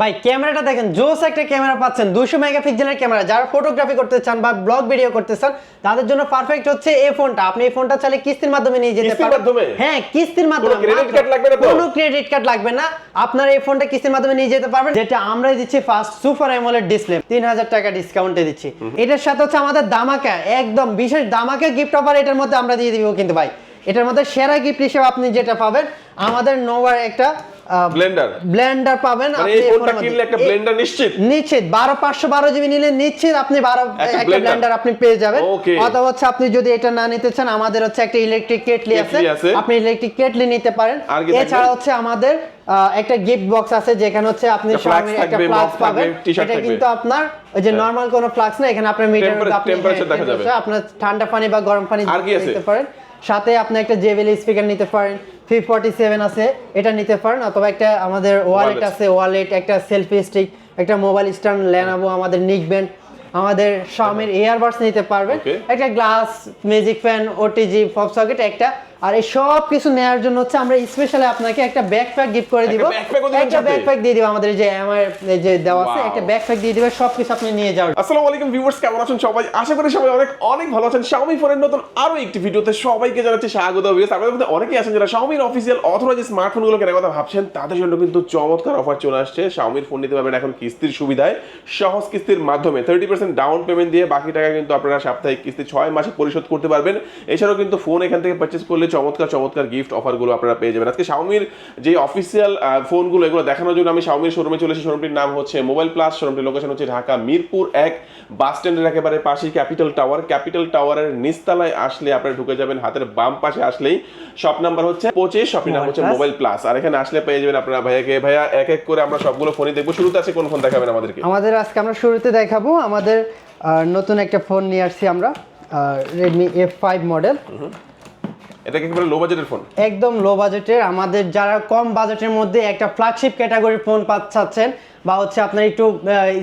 ভাই ক্যামেরাটা দেখেন জোস একটা ক্যামেরা পাচ্ছেন দুশো মেগাপিক্সেলের ক্যামেরা। যারা ফটোগ্রাফি করতে চান বা ব্লগ ভিডিও করতে চান তাদের জন্য পারফেক্ট হচ্ছে এই ফোনটা আপনি এই ফোনটা চাইলে কিস্তির মাধ্যমে নিয়ে যেতে পারেন হ্যাঁ কিস্তির মাধ্যমে? কোনো ক্রেডিট কার্ড লাগবে না। আপনার এই ফোনটা কিস্তির মাধ্যমে নিয়ে যেতে পারবেন। যেটা আমরাই দিচ্ছি ফার্স্ট সুপার অ্যামোলেড ডিসপ্লে তিন হাজার টাকা ডিসকাউন্টে দিচ্ছি। এটার সাথে হচ্ছে আমাদের দামাকা একদম বিশেষ দামাকা গিফট অফার এটার মধ্যে আমরা দিয়ে দিব কিন্তু ভাই। এটার মধ্যে সেরা গিফট হিসেবে আপনি যেটা পাবেন আমাদের নোভার একটা ব্লেন্ডার ব্লেন্ডার পাবেন। আপনি এই এই ফোনটা কিনলে একটা ব্লেন্ডার নিশ্চিত? নিশ্চিত। বারো পাঁচশো বারো জিবি নিলে নিশ্চিত আপনি বারো একটা একটা ব্লেন্ডার আপনি পেয়ে যাবেন। অথবা হচ্ছে আপনি যদি এটা না নিতে চান আমাদের হচ্ছে একটা ইলেকট্রিক কেটলি আছে। আপনি ইলেকট্রিক কেটলি নিতে পারেন। আর কি থাকবে? এছাড়া হচ্ছে আমাদের আহ, একটা গিফট বক্স আছে যেখানে হচ্ছে আপনি একটা একটা ফ্লাক্স পাবেন। এটা কিন্তু আপনার ওই যে হ্যাঁ। নরমাল কোনো ফ্লাক্স না এখানে আপনার মিটার দেখা যাবে। আপনার ঠান্ডা পানি বা গরম পানি? নিতে পারেন। সাথে আপনি একটা জেবেল স্পিকার নিতে পারেন থ্রি ফর্টি সেভেন আছে এটা নিতে পারেন অথবা একটা আমাদের ওয়ালেট আছে ওয়ালেট একটা সেলফি স্টিক একটা মোবাইল স্ট্যান্ড ল্যানাবো আমাদের নিক ব্যান্ড আমাদের শাওমির এয়ারবাডস নিতে পারবেন একটা glass music fan OTG pop socket একটা আর এই সব কিছু নেওয়ার জন্য হচ্ছে আমরা স্পেশালি আপনাকে একটা ব্যাকপ্যাক গিফট করে দিব। একটা? ব্যাকপ্যাক দিয়ে দিব আমাদের যে আমার এই যে দেওয়া আছে. একটা ব্যাকপ্যাক দিয়ে দিবে সব কিছু আপনি নিয়ে যাওয়ার আসসালামু আলাইকুম ভিউয়ার্স কেমন আছেন সবাই? আশা করি সবাই অনেক অনেক ভালো আছেন। Xiaomi ফোনের নতুন আরও একটি ভিডিওতে সবাইকে জানাচ্ছি স্বাগত। ভিউয়ার্স আপনাদের মধ্যে অনেকেই আছেন যারা Xiaomi এর অফিসিয়াল অথরাইজ স্মার্টফোনগুলো কেনার কথা ভাবছেন তাদের জন্য কিন্তু চমৎকার অফার চলে আসছে। Xiaomi ফোন নিতে পারবেন এখন কিস্তির সুবিধায় সহজ কিস্তির মাধ্যমে। 30% ডাউন পেমেন্ট দিয়ে বাকি টাকা কিন্তু আপনারা সাপ্তাহিক কিস্তি 6 মাসে পরিশোধ করতে পারবেন। এছাড়াও কিন্তু ফোন এখান থেকে পারচেজ করলে চমৎকার চমৎকার গিফট অফারগুলো আপনারা পেয়ে যাবেন। আজকে Xiaomiর যে অফিসিয়াল ফোনগুলো এগুলো দেখানোর জন্য আমি Xiaomiর শোরুমে চলে এসেছি। শোরুমটির নাম হচ্ছে মোবাইল প্লাস শোরুমটির লোকেশন হচ্ছে ঢাকা মিরপুর এক বাস স্ট্যান্ডের একেবারে পাশেই ক্যাপিটাল টাওয়ার ক্যাপিটাল টাওয়ারের নিচতলায় আসলে আপনারা ঢুকে যাবেন হাতের বাম পাশে আসলেই। শপ নাম্বার হচ্ছে পঁচিশ শপের নাম হচ্ছে মোবাইল প্লাস আর এখানে আসলে পেয়ে যাবেন আপনারা ভাইয়াকে। ভাইয়া এক এক করে আমরা সবগুলো ফোনই দেখব। শুরুতে আছে কোন ফোন দেখাবেন আমাদেরকে? আমাদের আজকে আমরা শুরুতে দেখাবো আমাদের নতুন একটা ফোন নিয়ে আসছি আমরা রেডমি এফ ফাইভ মডেল এটা একেবারে লো বাজেটের ফোন একদম লো বাজেটের আমাদের যারা কম বাজেটের মধ্যে একটা ফ্ল্যাগশিপ ক্যাটাগরির ফোন পাচ্ছেন বা হচ্ছে আপনার একটু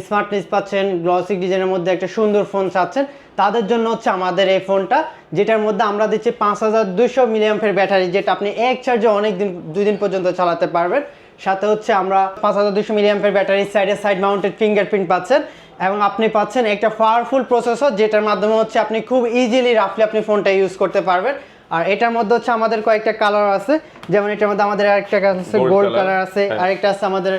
স্মার্টনেস পাচ্ছেন গ্লসিক ডিজাইনের মধ্যে একটা সুন্দর ফোন চাচ্ছেন, তাদের জন্য হচ্ছে আমাদের এই ফোনটা যেটার মধ্যে আমরা দিচ্ছি পাঁচ হাজার দুইশো মিলিয়ামফের ব্যাটারি যেটা আপনি এক চার্জে অনেক দিন দুই দিন পর্যন্ত চালাতে পারবেন। সাথে হচ্ছে আমরা পাঁচ হাজার দুইশো মিলিয়ামফের ব্যাটারি সাইডে সাইড মাউন্টেড ফিঙ্গারপ্রিন্ট পাচ্ছেন এবং আপনি পাচ্ছেন একটা পাওয়ারফুল প্রসেসর যেটার মাধ্যমে হচ্ছে আপনি খুব ইজিলি রাফলি আপনি ফোনটা ইউজ করতে পারবেন। আর এটার মধ্যে হচ্ছে আমাদের কয়েকটা কালার আছে যেমন এটার মধ্যে আমাদের আরেকটা আছে গোল্ড কালার আছে হ্যাঁ। আরেকটা আছে আমাদের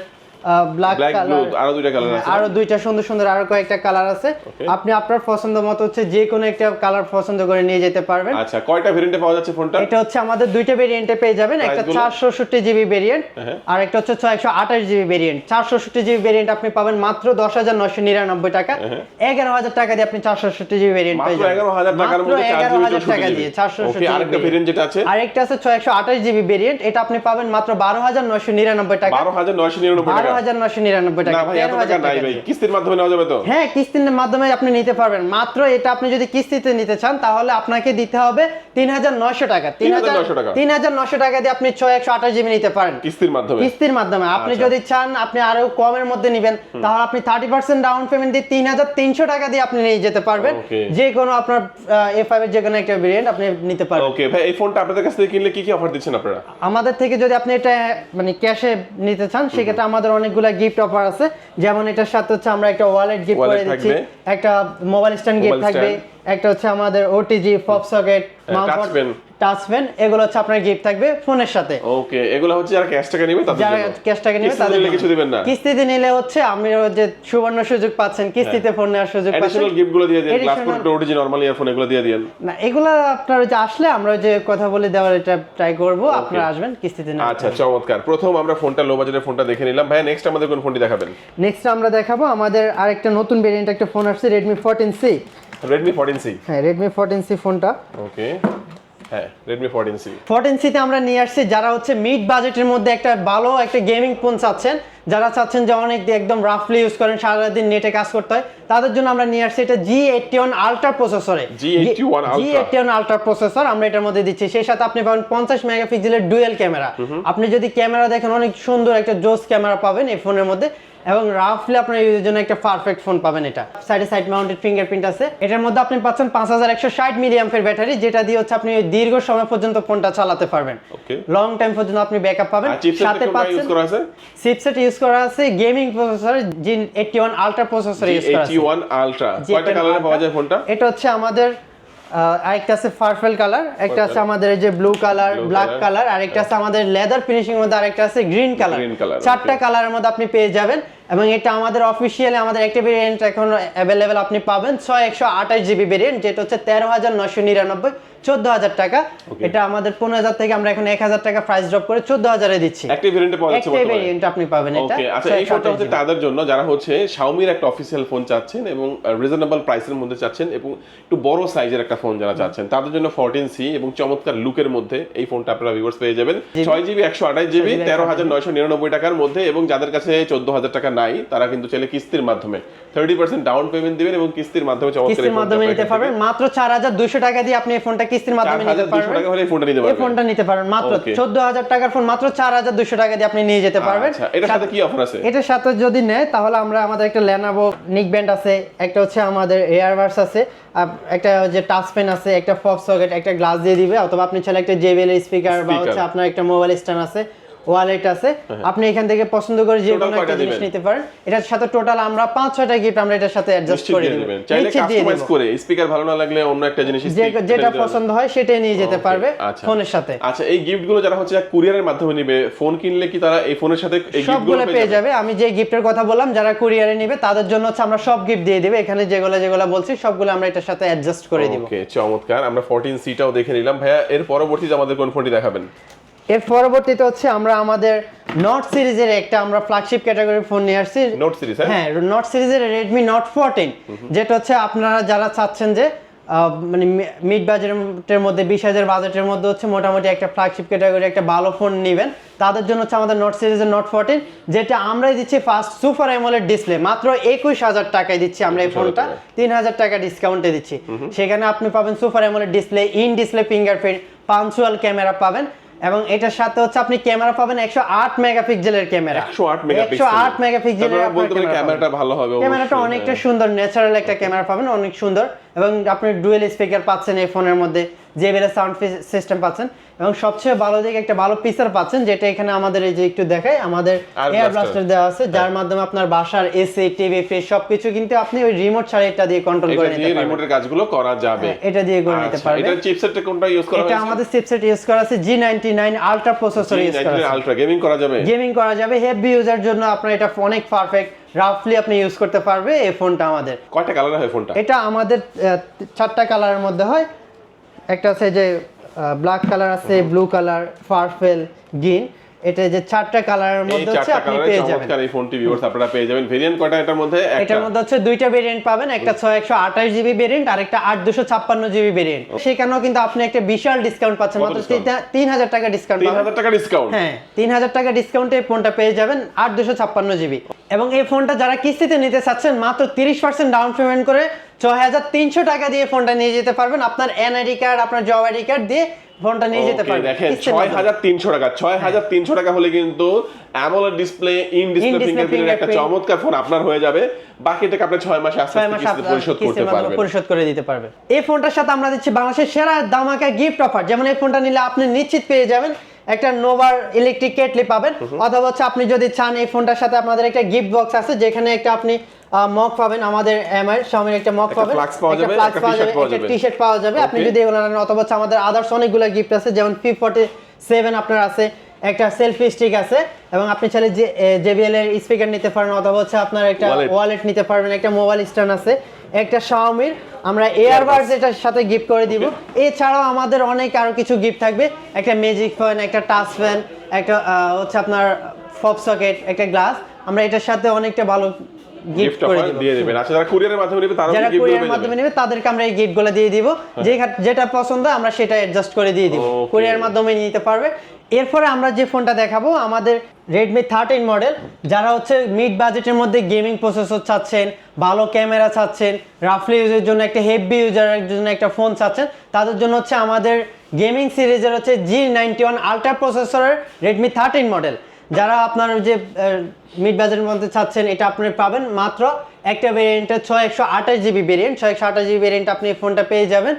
ব্ল্যাক কালার আরও দুইটা কালার আছে আরও দুইটা সুন্দর সুন্দর আরও কয়েকটা কালার আছে। আপনি আপনার পছন্দ মতো হচ্ছে যে কোনো একটা কালার পছন্দ করে নিয়ে যেতে পারবেন। আচ্ছা কয়টা ভেরিয়েন্টে পাওয়া যাচ্ছে ফোনটা এটা হচ্ছে আমাদের দুইটা ভেরিয়েন্টে পেয়ে যাবেন। একটা জিবি ভেরিয়েন্ট হ্যাঁ। আর একটা হচ্ছে ছয়শো আঠাশ জিবি ভেরিয়েন্ট জিবি ভেরিয়েন্ট আপনি পাবেন মাত্র দশ হাজার নয়শো নিরানব্বই টাকা। হ্যাঁ। এগারো হাজার টাকা দিয়ে আপনি জিবি ভেরিয়েন্ট পেয়ে যাবেন। এগারো হাজার টাকার মধ্যে চার এগারো জিবি হাজার টাকা দিয়ে চারশো ওকে আরেকটা ভেরিয়েন্ট যেটা আছে? আরেকটা আছে ছয়শো আঠাশ জিবি ভেরিয়েন্ট এটা আপনি পাবেন মাত্র বারো হাজার নয়শো নিরানব্বই টাকা। বারো হাজার নয়শো নিরানব্বই টাকা হাজার নয়শো নিরানব্বই না টাকা ভাই এত তেরো হাজার টাকা। কিস্তির মাধ্যমে নেওয়া যাবে তো? হ্যাঁ কিস্তির মাধ্যমে আপনি নিতে পারবেন। মাত্র এটা আপনি যদি কিস্তিতে নিতে চান তাহলে আপনাকে দিতে হবে তিন হাজার নয়শো টাকা। তিন হাজার তিন হাজার নয়শো টাকা দিয়ে আপনি ছয় একশো আঠাশ জিবি নিতে পারেন। কিস্তির মাধ্যমে? কিস্তির মাধ্যমে। আপনি। যদি চান আপনি আরও কমের মধ্যে নেবেন তাহলে আপনি থার্টি পার্সেন্ট ডাউন পেমেন্ট দিয়ে তিন হাজার তিনশো টাকা দিয়ে আপনি নিয়ে যেতে পারবেন। যে কোনো আপনার এ ফাইভ এর যে কোনো একটা ভেরিয়েন্ট আপনি নিতে পারবেন। ওকে ভাই এই ফোনটা আপনাদের কাছ থেকে কিনলে কি কি অফার দিচ্ছেন আপনারা? আমাদের থেকে যদি আপনি এটা মানে ক্যাশে নিতে চান সেক্ষেত্রে আমাদের অনেকগুলো গিফট অফার আছে। যেমন এটার সাথে হচ্ছে আমরা একটা ওয়ালেট গিফট করে দিচ্ছি। একটা মোবাইল স্ট্যান্ড গিফট থাকবে। একটা হচ্ছে আমাদের ওটিজি পপ সকেট হ্যাঁ। টাচ পেন এগুলো হচ্ছে আপনার গিফট থাকবে ফোনের সাথে। ওকে এগুলো হচ্ছে যারা ক্যাশ টাকা নেবে তাদের যারা ক্যাশ টাকা নেবে তাদের কিছু দিবেন না। কিস্তিতে নিলে হচ্ছে আপনি যে সুবর্ণ সুযোগ পাচ্ছেন কিস্তিতে ফোন নেওয়ার সুযোগ পাচ্ছেন। অ্যাডিশনাল গিফটগুলো দিয়ে দিন glass protector OTG normal earphone এগুলো দিয়ে দিন না এগুলো আপনার যে আসলে আমরা যে কথা বলে দেওয়ার এটা ট্রাই করব আপনারা আসবেন কিস্তিতে নেওয়ার আচ্ছা চমৎকার। প্রথম আমরা ফোনটা লো বাজেটের ফোনটা দেখে নিলাম। ভাই নেক্সট আমাদের কোন ফোনটি দেখাবেন? নেক্সট আমরা দেখাবো আমাদের আরেকটা নতুন ভেরিয়েন্ট একটা ফোন আসছে Redmi fourteen C Redmi fourteen C হ্যাঁ রেডমি ফোরটিন সি ফোনটা। ওকে হ্যাঁ ফোরটিন সি ফোরটিন সিতে আমরা নিয়ে আসছি যারা হচ্ছে মিড বাজেটের মধ্যে একটা ভালো একটা গেমিং ফোন চাচ্ছেন যারা চাচ্ছেন যে অনেক একদম রাফলি ইউজ করেন সারাদিন নেটে কাজ করতে হয় তাদের জন্য আমরা নিয়ে আসছি এটা জি এইটটি ওয়ান আলট্রা প্রসেসরে G eighty one ultra processor আমরা এটার মধ্যে দিচ্ছি। সেই সাথে আপনি পাবেন পঞ্চাশ মেগাপিক্সেলের ডুয়েল ক্যামেরা আপনি যদি ক্যামেরা দেখেন অনেক সুন্দর একটা জোস ক্যামেরা পাবেন এই ফোনের মধ্যে এবং রাফলি আপনার ইউজের জন্য একটা পারফেক্ট ফোন পাবেন এটা। সাইডে সাইড মাউন্টেড ফিঙ্গারপ্রিন্ট আছে। এটার মধ্যে আপনি পাচ্ছেন পাঁচ হাজার একশো ষাট মিলিয়ামের ব্যাটারি যেটা দিয়ে হচ্ছে আপনি দীর্ঘ সময় পর্যন্ত ফোনটা চালাতে পারবেন। লং টাইম পর্যন্ত আপনি ব্যাকআপ পাবেন। সাথে পাচ্ছেন চিপসেট ইউজ ইউজ করা আছে gaming processor G eighty one ultra processor use করা আছে। ওয়ান আলট্রা কয়টা কালারে পাওয়া যায় ফোনটা? এটা হচ্ছে আমাদের আরেকটা আছে পার্পল কালার একটা আছে আমাদের এই যে ব্লু কালার ব্ল্যাক কালার আরেকটা আছে আমাদের লেদার ফিনিশিং এর মধ্যে আরেকটা আছে গ্রিন কালার চারটা. কালারের মধ্যে আপনি পেয়ে যাবেন। এবং এটা আমাদের অফিসিয়ালি আমাদের একটা ভেরিয়েন্ট এখন অ্যাভেলেবেল আপনি পাবেন ছয় একশো আঠাশ জিবি ভেরিয়েন্ট যেটা হচ্ছে তেরো হাজার নশো নিরানব্বই চোদ্দ হাজার টাকা। এটা আমাদের পনেরো হাজার থেকে আমরা এখন এক হাজার টাকা প্রাইস ড্রপ করে চোদ্দ হাজারে দিচ্ছি। একটা ভেরিয়েন্টে পাওয়া যাচ্ছে একটাই ভেরিয়েন্ট আপনি পাবেন এটা। আচ্ছা এই ফোনটা হচ্ছে তাদের জন্য যারা হচ্ছে এর একটা অফিসিয়াল ফোন চাচ্ছেন এবং রিজনেবল প্রাইসের মধ্যে চাচ্ছেন এবং একটু বড় সাইজের একটা ফোন যারা চাচ্ছেন তাদের জন্য 14C এবং চমৎকার লুকের মধ্যে এই ফোনটা আপনারা ভিউয়ার্স পেয়ে যাবেন। 6GB 128GB 13999 টাকার মধ্যে এবং যাদের কাছে 14000 টাকা নাই তারা কিন্তু চাইলে কিস্তির মাধ্যমে 30% ডাউন পেমেন্ট দিবেন এবং কিস্তির মাধ্যমে কিস্তির মাধ্যমে নিতে পারবেন। মাত্র চার হাজার দুশো টাকা দিয়ে আপনি এই ফোনটা কিস্তির মাধ্যমে নিতে পারবেন। টাকা হলে ফোনটা নিতে পারবেন। ফোনটা নিতে পারবেন। মাত্র চোদ্দ হাজার টাকার ফোন মাত্র চার হাজার দুশো টাকা দিয়ে আপনি নিয়ে যেতে পারবেন। আচ্ছা এটার সাথে কি অফার আছে? এটার সাথে যদি নেয় তাহলে আমরা আমাদের একটা ল্যানাবো নিক ব্যান্ড আছে একটা হচ্ছে আমাদের এয়ারবার্স আছে একটা যে টাচ পেন আছে একটা ফক সকেট একটা গ্লাস দিয়ে দিবে অথবা আপনি চাইলে একটা জেবিএল স্পিকার বা হচ্ছে আপনার একটা মোবাইল স্ট্যান্ড আছে। ওয়ালেট আছে। আপনি এখান থেকে পছন্দ করে যে কোনো একটা জিনিস নিতে পারেন। এটার সাথে টোটাল আমরা পাঁচ ছয়টা গিফট আমরা এটার সাথে অ্যাডজাস্ট করে দিবেন। চাইলে কাস্টমাইজ করে স্পিকার ভালো না লাগলে অন্য একটা জিনিস যেটা পছন্দ হয় সেটাই নিয়ে যেতে পারবে আচ্ছা। ফোনের সাথে। আচ্ছা এই গিফটগুলো যারা হচ্ছে কুরিয়ারের মাধ্যমে নিবে ফোন কিনলে কি তারা এই ফোনের সাথে এই গিফট সবগুলো পেয়ে যাবে? আমি যে গিফটের কথা বললাম যারা কুরিয়ারে নিবে তাদের জন্য হচ্ছে আমরা সব গিফট দিয়ে দিবে। এখানে যেগুলো যেগুলো বলছি সবগুলো আমরা এটার সাথে অ্যাডজাস্ট করে দিব। ওকে চমৎকার। আমরা 14 সিটাও দেখে নিলাম। ভাইয়া এর পরবর্তীতে আমাদের কোন ফোনটি দেখাবেন? এর পরবর্তীতে হচ্ছে আমরা আমাদের নট সিরিজের একটা আমরা ফ্ল্যাগশিপ ক্যাটাগরি ফোন নিয়ে আসছি। নোট সিরিজ হ্যাঁ? হ্যাঁ নট সিরিজের রেডমি নট ফোরটিন যেটা হচ্ছে আপনারা যারা চাচ্ছেন যে মানে মিড বাজেটের মধ্যে বিশ হাজার বাজেটের মধ্যে হচ্ছে মোটামুটি একটা ফ্ল্যাগশিপ ক্যাটাগরি একটা ভালো ফোন নেবেন। তাদের জন্য হচ্ছে আমাদের নোট সিরিজের নোট ফোরটিন যেটা আমরাই দিচ্ছি ফার্স্ট সুপার অ্যামোলেড ডিসপ্লে মাত্র একুশ হাজার টাকায় দিচ্ছি আমরা এই ফোনটা। তিন হাজার টাকা ডিসকাউন্টে দিচ্ছি। সেখানে আপনি পাবেন super AMOLED display in display fingerprint punctual camera পাবেন। এবং এটার সাথে হচ্ছে আপনি ক্যামেরা পাবেন একশো আট মেগাপিক্সেলের ক্যামেরা। 108 মেগাপিক্সেল একশো আট মেগাপিক্সেলের তারপরে বলতে পারি ক্যামেরাটা ভালো হবে ক্যামেরাটা অনেকটা হ্যাঁ। সুন্দর ন্যাচারাল একটা ক্যামেরা পাবেন অনেক সুন্দর। এবং আপনি ডুয়েল স্পিকার পাচ্ছেন এই ফোনের মধ্যে। জেবিএল সাউন্ড সিস্টেম পাচ্ছেন। এবং সবচেয়ে ভালো দিক একটা ভালো পিসার পাচ্ছেন যেটা এখানে আমাদের এই যে একটু দেখায় আমাদের এয়ার ব্লাস্টার দেওয়া আছে যার মাধ্যমে আপনার বাসার এসি টিভি ফ্রিজ সবকিছু কিন্তু আপনি ওই রিমোট ছাড়া এটা দিয়ে কন্ট্রোল করে এটা নিতে পারবেন। রিমোটের কাজগুলো করা যাবে। হ্যাঁ, এটা দিয়ে করে নিতে আচ্ছা, পারবেন। এটার চিপসেটটা কোনটা ইউজ করা হয়েছে? এটা আমাদের চিপসেট ইউজ করা আছে G ninety nine ultra processor use করা আছে। আলট্রা গেমিং করা যাবে? গেমিং করা যাবে হেভি ইউজার জন্য আপনার এটা অনেক পারফেক্ট রাফলি আপনি ইউজ করতে পারবে এই ফোনটা আমাদের। কয়টা কালার হয় ফোনটা এটা আমাদের চারটা কালারের মধ্যে হয়। একটা আছে যে ব্ল্যাক কালার আছে ব্লু কালার ফারফেল গ্রিন এটা যে চারটা কালারের মধ্যে হচ্ছে আপনি পেয়ে যাবেন। এই ফোনটি ভিউয়ার্স আপনারা পেয়ে যাবেন। ভেরিয়েন্ট কয়টা এটার মধ্যে? একটা। এটার মধ্যে হচ্ছে দুইটা ভেরিয়েন্ট পাবেন একটা ছয় একশো আঠাশ জিবি ভেরিয়েন্ট আর একটা আট দুশো ছাপ্পান্ন জিবি ভেরিয়েন্ট সেখানেও কিন্তু আপনি একটা বিশাল ডিসকাউন্ট পাচ্ছেন মাত্র discount? তিন হাজার টাকা ডিসকাউন্ট তিন হাজার টাকা ডিসকাউন্ট হ্যাঁ তিন হাজার টাকা ডিসকাউন্টে এই ফোনটা পেয়ে যাবেন আট দুশো ছাপ্পান্ন জিবি এবং এই ফোনটা যারা কিস্তিতে নিতে চাচ্ছেন মাত্র তিরিশ পার্সেন্ট ডাউন পেমেন্ট করে ছয় হাজার তিনশো টাকা দিয়ে ফোনটা নিয়ে যেতে পারবেন। আপনার এনআইডি কার্ড আপনার জব আইডি কার্ড দিয়ে ফোনটা নিয়ে যেতে পারবেন দেখেন কিস্তির ছয় মাধ্যমে। হাজার তিনশো টাকা ছয় হাজার তিনশো টাকা হলে কিন্তু অ্যামোলেড ডিসপ্লে ইন ডিসপ্লে ফিঙ্গারপ্রিন্টের একটা চমৎকার ফোন আপনার হয়ে যাবে। বাকি টাকা আপনি ছয় মাসে আস্তে আস্তে পরিশোধ করতে পারবেন। পরিশোধ করে দিতে পারবে। এই ফোনটার সাথে আমরা দিচ্ছি বাংলাদেশের সেরা দামাকা গিফট অফার যেমন এই ফোনটা নিলে আপনি নিশ্চিত পেয়ে যাবেন একটা নোভার ইলেকট্রিক কেটলি পাবেন। অথবা হচ্ছে আপনি যদি চান এই ফোনটার সাথে আপনাদের একটা গিফট বক্স আছে যেখানে একটা আপনি মগ পাবেন আমাদের এমআই স্বামীর একটা মগ পাবেন। পাওয়া ফ্লাক্স পাওয়া যাবে একটা টি শার্ট পাওয়া যাবে। আপনি যদি এগুলো নেন অথবা আমাদের আদার্স অনেকগুলো গিফট আছে যেমন ফি ফর্টি সেভেন আপনার আছে একটা সেলফি স্টিক আছে এবং আপনি চাইলে যে জেবিএল এর স্পিকার নিতে পারেন অথবা হচ্ছে আপনার একটা ওয়ালেট নিতে পারবেন একটা মোবাইল স্ট্যান্ড আছে একটা শাওমির আমরা এয়ারবাডস এটার সাথে গিফট করে দিব। এছাড়াও আমাদের অনেক আরও কিছু গিফট থাকবে একটা ম্যাজিক ফ্যান একটা টাচ ফ্যান একটা হচ্ছে আপনার ফপ সকেট একটা গ্লাস আমরা এটার সাথে অনেকটা ভালো গিফট করে দিয়ে দেবেন। আচ্ছা যারা কুরিয়ারের মাধ্যমে নেবে তারা যারা গিফট কুরিয়ার মাধ্যমে নেবে। তাদেরকে আমরা এই গিফটগুলো দিয়ে দিব। যে যেটা পছন্দ আমরা সেটা অ্যাডজাস্ট করে দিয়ে দিব। Okay. কুরিয়ার মাধ্যমে নিতে পারবে। এরপরে আমরা যে ফোনটা দেখাবো আমাদের রেডমি থার্টিন মডেল যারা হচ্ছে মিড বাজেটের মধ্যে গেমিং প্রসেসর চাচ্ছেন ভালো ক্যামেরা চাচ্ছেন রাফলি ইউজের জন্য একটা হেভি ইউজারের জন্য একটা ফোন চাচ্ছেন তাদের জন্য হচ্ছে আমাদের গেমিং সিরিজের হচ্ছে জি নাইনটি ওয়ান আলট্রা প্রসেসরের রেডমি থার্টিন মডেল যারা আপনার যে মিড বাজেটের মধ্যে চাচ্ছেন, এটা আপনি পাবেন মাত্র একটা ভেরিয়েন্টে ছয় একশো আঠাশ জিবি ভেরিয়েন্ট ছয় একশো আঠাশ জিবি ভেরিয়েন্ট আপনি ফোনটা পেয়ে যাবেন।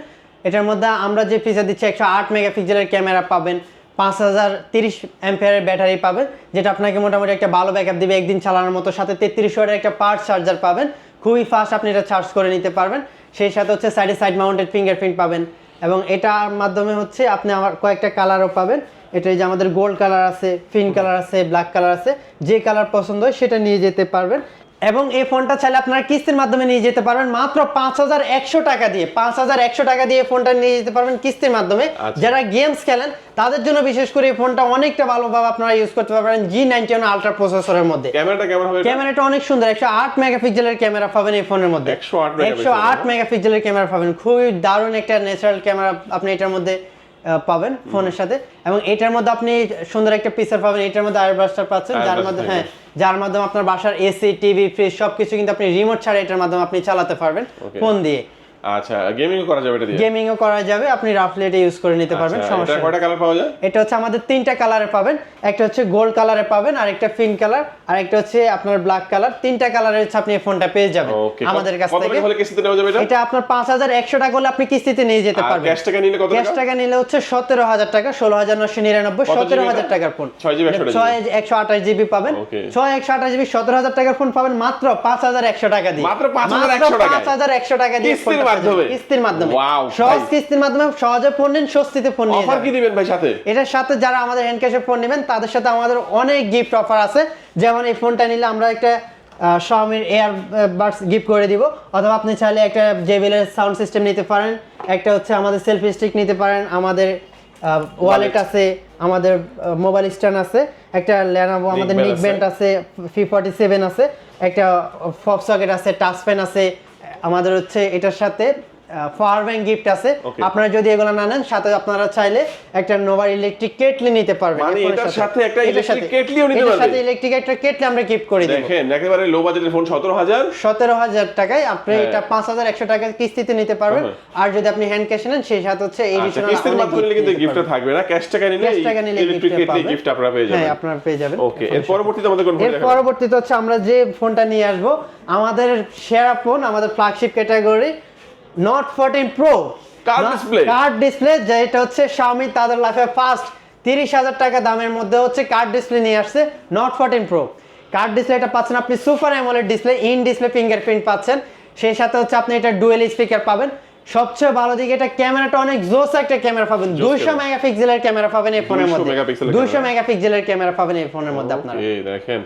এটার মধ্যে আমরা যে ফিচার দিচ্ছি, একশো আট মেগাপিক্সেলের ক্যামেরা পাবেন, পাঁচ হাজার তিরিশ অ্যাম্পিয়ারের ব্যাটারি পাবেন, যেটা আপনাকে মোটামুটি একটা ভালো ব্যাকআপ দিবে একদিন চালানোর মতো। সাথে তেত্রিশ ওয়াটের একটা পার্ট চার্জার পাবেন। খুবই ফাস্ট আপনি এটা চার্জ করে নিতে পারবেন। সেই সাথে হচ্ছে সাইডে সাইড মাউন্টেড ফিঙ্গারপ্রিন্ট পাবেন। এবং এটার মাধ্যমে হচ্ছে আপনি আমার কয়েকটা কালারও পাবেন। এটা এই যে আমাদের গোল্ড কালার আছে ফিন কালার আছে ব্ল্যাক কালার আছে যে কালার পছন্দ হয় সেটা নিয়ে যেতে পারবেন। এবং এই ফোনটা চাইলে আপনারা কিস্তির মাধ্যমে নিয়ে যেতে পারবেন। মাত্র পাঁচ হাজার একশো টাকা দিয়ে পাঁচ হাজার একশো টাকা দিয়ে ফোনটা নিয়ে যেতে পারবেন কিস্তির মাধ্যমে। আচ্ছা। যারা গেমস খেলেন তাদের জন্য বিশেষ করে এই ফোনটা অনেকটা ভালোভাবে আপনারা ইউজ করতে পারবেন জি নাইনটি ওয়ান আলট্রা প্রসেসরের মধ্যে। ক্যামেরাটা কেমন হবে ক্যামেরাটা অনেক সুন্দর একশো আট মেগাপিক্সেলের ক্যামেরা পাবেন এই ফোনের মধ্যে। একশো আট মেগাপিক্সেলের ক্যামেরা পাবেন। খুবই দারুণ একটা ন্যাচারাল ক্যামেরা আপনি এটার মধ্যে পাবেন ফোনের সাথে। এবং এটার মধ্যে আপনি সুন্দর একটা পিসার পাবেন। এটার মধ্যে আয়ার ব্রাস্টার পাচ্ছেন। যার মাধ্যমে হ্যাঁ যার মাধ্যমে আপনার বাসার এসি টিভি ফ্রিজ সবকিছু কিন্তু আপনি রিমোট ছাড়া এটার মাধ্যমে আপনি চালাতে পারবেন ফোন দিয়ে। আচ্ছা গেমিং করা যাবে এটা দিয়ে? গেমিংও করা যাবে আপনি রাফলি এটা ইউজ করে নিতে পারবেন আচ্ছা, সমস্যা এটা কয়টা কালার পাওয়া যায়? এটা হচ্ছে আমাদের তিনটা কালারে পাবেন একটা হচ্ছে গোল্ড কালারে পাবেন আর একটা ফিন কালার আর একটা হচ্ছে আপনার ব্ল্যাক কালার তিনটা কালারে হচ্ছে আপনি এই ফোনটা পেয়ে যাবেন আমাদের কাছ কত থেকে। টাকা হলে কিস্তিতে নেওয়া যাবে এটা? এটা আপনার পাঁচ হাজার একশো টাকা হলে আপনি কিস্তিতে নিয়ে যেতে পারবেন। ক্যাশ টাকা নিলে কত ক্যাশ টাকা টাকা নিলে হচ্ছে সতেরো হাজার টাকা ষোলো হাজার নশো নিরানব্বই কত সতেরো GB হাজার এটা? টাকার ফোন 6 GB, 128 ছয় একশো আঠাশ জিবি পাবেন। Okay. ছয় একশো আঠাশ জিবি সতেরো হাজার টাকার ফোন পাবেন মাত্র পাঁচ হাজার একশো টাকা দিয়ে। মাত্র 5,100 টাকায়? পাঁচ হাজার একশো টাকা দিয়ে। মাধ্যমে? কিস্তির মাধ্যমে। Wow, সহজ কিস্তির মাধ্যমে সহজে ফোন নিন স্বস্তিতে ফোন অফার কি দিবেন ভাই সাথে? এটার সাথে যারা আমাদের হ্যান্ড ক্যাশে ফোন নেবেন তাদের সাথে আমাদের অনেক গিফট অফার আছে। যেমন এই ফোনটা নিলে আমরা একটা শাওমির গিফট করে দিব। অথবা আপনি চাইলে একটা জেবিএল এর সাউন্ড সিস্টেম নিতে পারেন। একটা হচ্ছে আমাদের সেলফি স্টিক নিতে পারেন। আমাদের ওয়ালেট আছে আমাদের মোবাইল স্ট্যান্ড আছে। একটা ল্যানোভো আমাদের নিক ব্যান্ড আছে। ফি ফর্টি সেভেন আছে। একটা ফপ সকেট আছে টাচ পেন আছে। আমাদের হচ্ছে এটার সাথে পাওয়ার ব্যাংক গিফট আছে। আপনারা যদি এগুলো না নেন সাথে আপনারা চাইলে একটা নোভা ইলেকট্রিক কেটলি নিতে পারবেন। মানে এটার সাথে একটা সাথে- কেটলিও নিতে এটার পারবে? সাথে ইলেকট্রিক একটা কেটলি আমরা গিফট করে দিব। দেখেন একেবারে লো বাজেটের ফোন সতেরো হাজার। সতেরো হাজার টাকায় আপনি হ্যাঁ। এটা পাঁচ হাজার একশো টাকা কিস্তিতে নিতে পারবেন। হ্যাঁ। আর যদি আপনি হ্যান্ড ক্যাশে নেন সেই সাথে হচ্ছে এই আচ্ছা additional কিস্তির মাধ্যমে নিলে কিন্তু গিফটটা থাকবে না। ক্যাশ টাকা নিলে Cash টাকা নিলে ইলেকট্রিক পাবেন। গিফট আপনারা পেয়ে হ্যাঁ আপনারা পেয়ে যাবেন। ওকে এর পরবর্তীতে আমাদের কোন ফোন এর পরবর্তীতে হচ্ছে আমরা যে ফোনটা নিয়ে আসব আমাদের সেরা ফোন আমাদের flagship category Note fourteen Pro Card display? Curved display যেটা হচ্ছে Xiaomi তাদের লাইফে ফার্স্ট তিরিশ হাজার টাকা দামের মধ্যে হচ্ছে কার্ড ডিসপ্লে নিয়ে আসছে নট ফোরটিন প্রো কার্ড ডিসপ্লেটা পাচ্ছেন আপনি super AMOLED display in display fingerprint পাচ্ছেন। সেই সাথে হচ্ছে আপনি এটা ডুয়েল স্পিকার পাবেন। সবচেয়ে ভালো দিকে এটা ক্যামেরাটা অনেক জোস একটা ক্যামেরা পাবেন। দুইশো camera। মেগাপিক্সেলের ক্যামেরা পাবেন এই ফোনের মধ্যে। মেগাপিক্সেলের দুইশো camera। মেগাপিক্সেলের ক্যামেরা পাবেন এই ফোনের মধ্যে আপনারা। এই দেখেন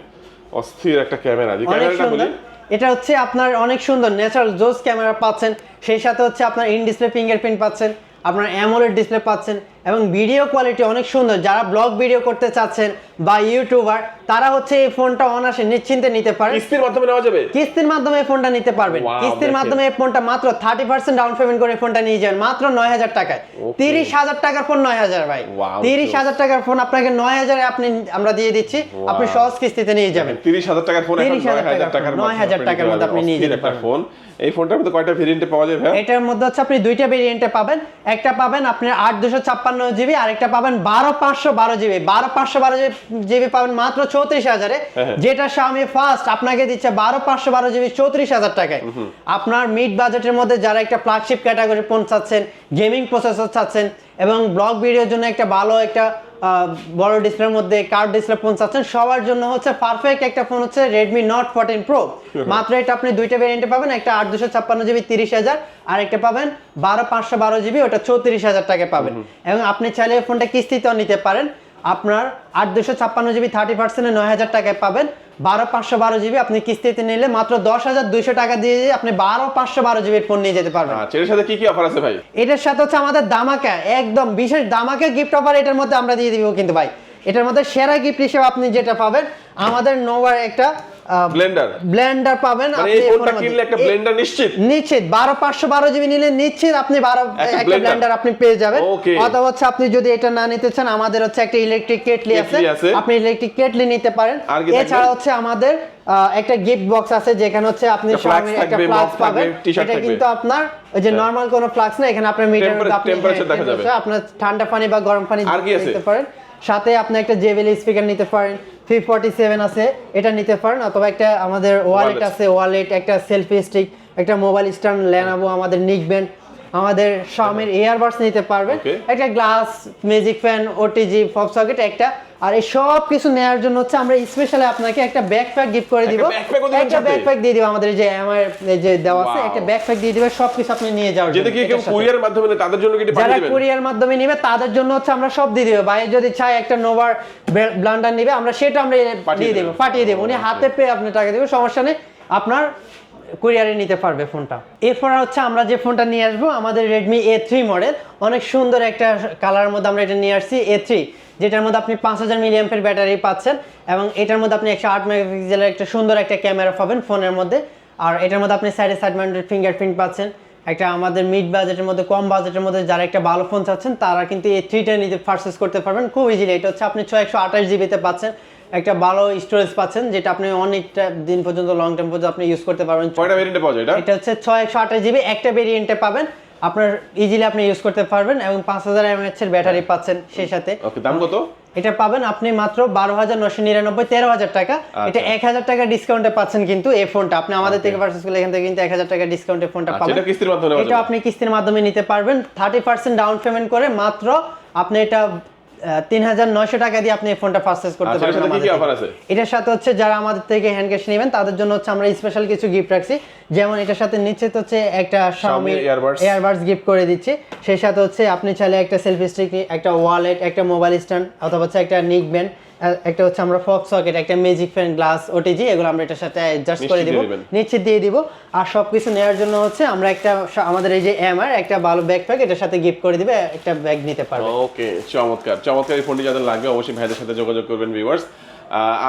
অস্থির একটা ক্যামেরা। যে ক্যামেরাটা বলি এটা হচ্ছে আপনার অনেক সুন্দর ন্যাচারাল জোস ক্যামেরা পাচ্ছেন, সেই সাথে হচ্ছে আপনার ইন ডিসপ্লে ফিঙ্গারপ্রিন্ট পাচ্ছেন, আপনার অ্যামোলেড ডিসপ্লে পাচ্ছেন এবং ভিডিও কোয়ালিটি অনেক সুন্দর। যারা ব্লগ ভিডিও করতে চাচ্ছেন বা ইউটিউবার তারা হচ্ছে এই ফোনটা অনাসে নিশ্চিন্তে নিতে পারেন কিস্তির মাধ্যমে নেওয়া যাবে? কিস্তির মাধ্যমে এই ফোনটা নিতে পারবেন। কিস্তির মাধ্যমে এই ফোনটা মাত্র থার্টি পার্সেন্ট ডাউন পেমেন্ট করে ফোনটা নিয়ে যাবেন। মাত্র নয় হাজার টাকায়। Okay. তিরিশ হাজার টাকার ফোন নয় হাজার ভাই। Wow, তিরিশ so- হাজার টাকার ফোন আপনাকে নয় হাজারে আপনি আমরা দিয়ে দিচ্ছি। আপনি সহজ কিস্তিতে নিয়ে যাবেন। তিরিশ হাজার টাকার ফোন এখন 30,000 নয় হাজার টাকার টাকার ফোন, 9,000 টাকার মধ্যে আপনি নিয়ে যেতে পারবেন। ফোন এই ফোনটার মধ্যে কয়টা ভেরিয়েন্টে পাওয়া ভাই এটার মধ্যে হচ্ছে আপনি দুইটা ভেরিয়েন্টে পাবেন। একটা পাবেন আপনি আট দুশো ছাপ্পান্ন জিবি আর একটা পাবেন বারো পাঁচশো বারো জিবি। বারো পাঁচশো বারো জিবি পাবেন মাত্র চৌত্রিশ হাজারে। হ্যাঁ, হ্যাঁ। যেটা স্বামী ফার্স্ট আপনাকে দিচ্ছে বারো পাঁচশো বারো জিবি চৌত্রিশ হাজার টাকায়। আপনার মিড বাজেটের মধ্যে যারা একটা ফ্ল্যাগশিপ ক্যাটাগরি ফোন চাচ্ছেন গেমিং প্রসেসর চাচ্ছেন এবং ব্লগ ভিডিওর জন্য একটা ভালো একটা বড় ডিসপ্লের মধ্যে কার্ড ডিসপ্লে ফোন চাচ্ছেন। সবার জন্য হচ্ছে পারফেক্ট একটা ফোন হচ্ছে রেডমি নট ফোরটিন প্রো মাত্র এটা আপনি দুইটা ভেরিয়েন্টে পাবেন একটা আট দুশো ছাপ্পান্ন জিবি তিরিশ হাজার আর একটা পাবেন বারো পাঁচশো বারো জিবি ওটা চৌত্রিশ হাজার টাকা পাবেন। এবং আপনি চাইলে ফোনটা কিস্তিতেও নিতে পারেন। আপনার আট দুশো ছাপ্পান্ন জিবি থার্টি পার্সেন্টে নয় হাজার টাকায় পাবেন। বারো পাঁচশো বারো জিবি আপনি কিস্তিতে নিলে মাত্র দশ হাজার দুইশো টাকা দিয়ে আপনি বারো পাঁচশো বারো জিবি ফোন নিয়ে যেতে পারবেন। আচ্ছা এর সাথে কি কি অফার আছে ভাই? এটার সাথে হচ্ছে আমাদের দামাকা একদম বিশেষ দামাকা গিফট অফার এটার মধ্যে আমরা দিয়ে দিব কিন্তু ভাই। এটার মধ্যে সেরা গিফট হিসেবে আপনি যেটা পাবেন আমাদের নোভার একটা ব্লেন্ডার ব্লেন্ডার পাবেন মানে এই ফোনটা কিনলে একটা ব্লেন্ডার নিশ্চিত? নিশ্চিত বারো পাঁচশো বারো জিবি নিলে নিশ্চিত আপনি বারো একটা একটা ব্লেন্ডার আপনি পেয়ে যাবেন। অথবা হচ্ছে আপনি যদি এটা না নিতে চান আমাদের হচ্ছে একটা ইলেকট্রিক কেটলি আছে। আপনি ইলেকট্রিক কেটলি নিতে পারেন? এছাড়া হচ্ছে আমাদের একটা গিফট বক্স আছে যেখানে হচ্ছে আপনি একটা একটা ফ্লাক্স পাবেন। এটা কিন্তু আপনার ওই যে নরমাল কোনো ফ্লাক্স না এখানে আপনার মিটার আপনি। আপনার ঠান্ডা পানি বা গরম পানি পারেন। সাথে আপনি একটা জেবেল স্পিকার নিতে পারেন। ফি ফর্টি সেভেন আছে এটা নিতে পারেন অথবা একটা আমাদের ওয়ালেট আছে ওয়ালেট একটা সেলফি স্টিক একটা মোবাইল স্ট্যান্ড লেনাবো আমাদের নিক ব্যান্ড আমাদের শাওমির ইয়ারবাডস নিতে পারবেন। একটা glass magic fan OTG pop socket একটা। আর এই সব কিছু নেওয়ার জন্য হচ্ছে আমরা স্পেশালি আপনাকে একটা ব্যাকপ্যাক গিফট করে দিব। একটা ব্যাকপ্যাক দিয়ে দিব আমাদের যে আমার এই যে দেওয়া আছে একটা ব্যাকপ্যাক দিয়ে দিবে সব কিছু আপনি নিয়ে যাওয়ার জন্য কি কেউ। কুরিয়ারের মাধ্যমে নেয়, তাদের জন্য কি পাঠিয়ে দিবেন? যারা কুরিয়ার মাধ্যমে নিবে তাদের জন্য হচ্ছে আমরা সব দিয়ে দিব। ভাই যদি চাই একটা নোভার ব্লান্ডার নিবে আমরা সেটা আমরা পাঠিয়ে দিয়ে দেবো। পাঠিয়ে দেবো। উনি হাতে পেয়ে আপনি টাকা দেবেন সমস্যা নেই। আপনার কুরিয়ারে নিতে পারবে ফোনটা। এরপর হচ্ছে আমরা যে ফোনটা নিয়ে আসব, আমাদের রেডমি এ থ্রি মডেল অনেক সুন্দর একটা কালারের মধ্যে আমরা এটা নিয়ে আসছি এ থ্রি যেটার মধ্যে আপনি পাঁচ হাজার মিলিয়ামের ব্যাটারি পাচ্ছেন এবং এটার মধ্যে আপনি একশো আট মেগাপিক্সেলের একটা সুন্দর একটা ক্যামেরা পাবেন ফোনের মধ্যে। আর এটার মধ্যে আপনি সাইডে সাইড মাউন্টেড ফিঙ্গারপ্রিন্ট পাচ্ছেন। একটা আমাদের মিড বাজেটের মধ্যে, কম বাজেটের মধ্যে যারা একটা ভালো ফোন চাচ্ছেন, তারা কিন্তু এই থ্রিটা নিতে পারচেস করতে পারবেন। খুব ইজিলি এটা হচ্ছে আপনি ছয় একশো আঠাশ জিবিতে পাচ্ছেন। একটা ভালো স্টোরেজ পাচ্ছেন যেটা আপনি অনেকটা দিন পর্যন্ত লং টাইম পর্যন্ত আপনি ইউজ করতে পারবেন। কয়টা ভেরিয়েন্টে পাওয়া যায় এটা? এটা হচ্ছে ছয় একশো আঠাশ জিবি একটা ভেরিয়েন্টে পাবেন। আপনার ইজিলি আপনি ইউজ করতে পারবেন এবং পাঁচ হাজার এমএএচ এর ব্যাটারি পাচ্ছেন সেই সাথে। ওকে দাম কত? এটা পাবেন আপনি মাত্র বারো হাজার নশো নিরানব্বই তেরো হাজার টাকা। এটা এক হাজার টাকা ডিসকাউন্টে পাচ্ছেন কিন্তু এই ফোনটা আপনি আমাদের থেকে পারচেস করলে এখান থেকে কিন্তু এক হাজার টাকা ডিসকাউন্টে ফোনটা আচ্ছা, পাবেন। এটা কিস্তির মাধ্যমে এটা আপনি কিস্তির মাধ্যমে নিতে পারবেন। থার্টি পার্সেন্ট ডাউন পেমেন্ট করে মাত্র আপনি এটা তিন হাজার নয়শো টাকা দিয়ে আপনি এই ফোনটা পারচেস করতে আচ্ছা, এটার পারবেন? এটার সাথে হচ্ছে যারা আমাদের থেকে হ্যান্ড ক্যাশ নেবেন তাদের জন্য হচ্ছে আমরা স্পেশাল কিছু গিফট রাখছি যেমন এটার সাথে নিচে তো হচ্ছে একটা Xiaomi। এয়ারবাডস গিফট করে দিচ্ছি সেই সাথে হচ্ছে আপনি চাইলে একটা সেলফি স্টিক একটা ওয়ালেট একটা মোবাইল স্ট্যান্ড অথবা হচ্ছে একটা নিক ব্যান্ড একটা হচ্ছে আমরা ফক সকেট একটা ম্যাজিক ফ্যান গ্লাস ওটিজি এগুলো আমরা এটার সাথে অ্যাডজাস্ট করে দিব। নিশ্চিত দিয়ে দিব। আর সবকিছু নেওয়ার জন্য হচ্ছে আমরা একটা আমাদের এই যে এমআর একটা ভালো ব্যাকপ্যাক এটার সাথে গিফট করে দিবে একটা ব্যাগ নিতে পারবে। ওকে চমৎকার। চমৎকার এই ফোনটি যাদের লাগবে অবশ্যই ভাইদের সাথে যোগাযোগ করবেন ভিউয়ার্স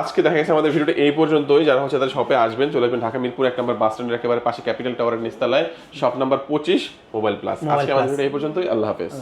আজকে দেখা গেছে আমাদের ভিডিওটা এই পর্যন্তই। যারা হচ্ছে তাদের শপে আসবেন চলে আসবেন ঢাকা মিরপুর এক নম্বর বাস স্ট্যান্ডের একেবারে পাশে ক্যাপিটাল টাওয়ারের নিচতলায় শপ নাম্বার পঁচিশ মোবাইল প্লাস আজকে আমাদের ভিডিও এই পর্যন্তই। আল্লাহ হাফেজ।